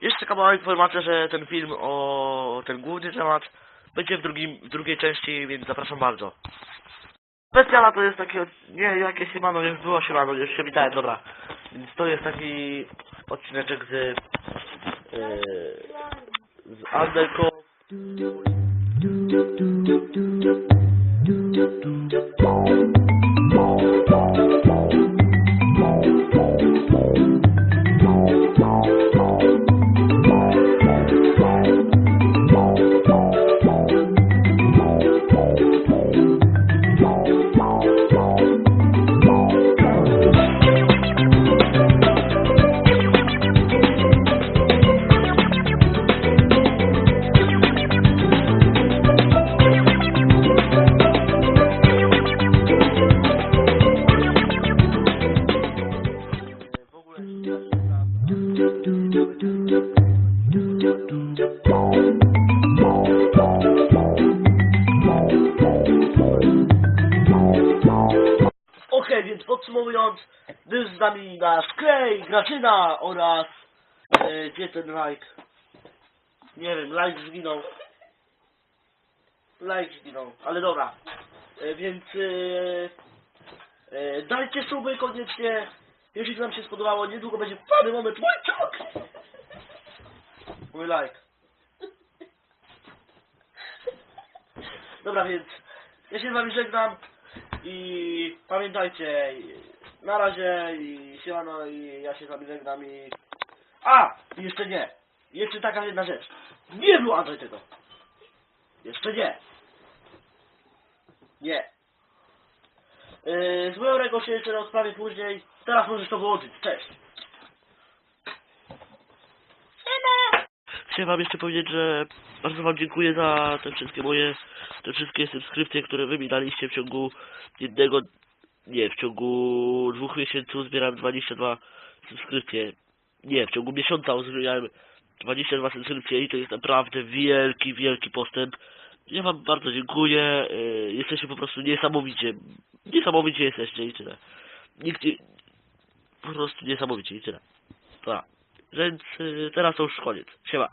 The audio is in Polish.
Jeszcze taka mała informacja, że ten film o ten główny temat będzie w, drugim, w drugiej części, więc zapraszam bardzo. Specjala to jest takie, od- nie, jakieś siemano, już było siemano, już się witałem, dobra. Więc to jest taki odcineczek z, yy, z Underco. Okej, więc podsumowując, był z nami nasz Klej, Graczyna oraz e, gdzie ten like? Nie wiem, like zginął. Like zginął, ale dobra. E, więc e, dajcie suby koniecznie. Jeśli wam się spodobało, niedługo będzie fajny moment. Mój czok! Mój like. Dobra, więc ja się z wami żegnam i pamiętajcie, na razie i siemano i ja się z wami żegnam i... A! Jeszcze nie! Jeszcze taka jedna rzecz. Nie wyłączaj tego! Jeszcze nie! Nie! Yy, z Weorego się jeszcze rozprawię później. Teraz możesz to wyłączyć. Cześć! Chciałem wam jeszcze powiedzieć, że bardzo wam dziękuję za te wszystkie moje, te wszystkie subskrypcje, które wy mi daliście w ciągu jednego, nie, w ciągu dwóch miesięcy zbierałem 22 subskrypcje. Nie, w ciągu miesiąca uzbierałem 22 subskrypcje i to jest naprawdę wielki, wielki postęp. Ja wam bardzo dziękuję, yy, jesteście po prostu niesamowicie, niesamowicie jesteście i tyle. Nikt nie, po prostu niesamowicie i tyle. Dobra. Więc yy, teraz to już koniec. Siema.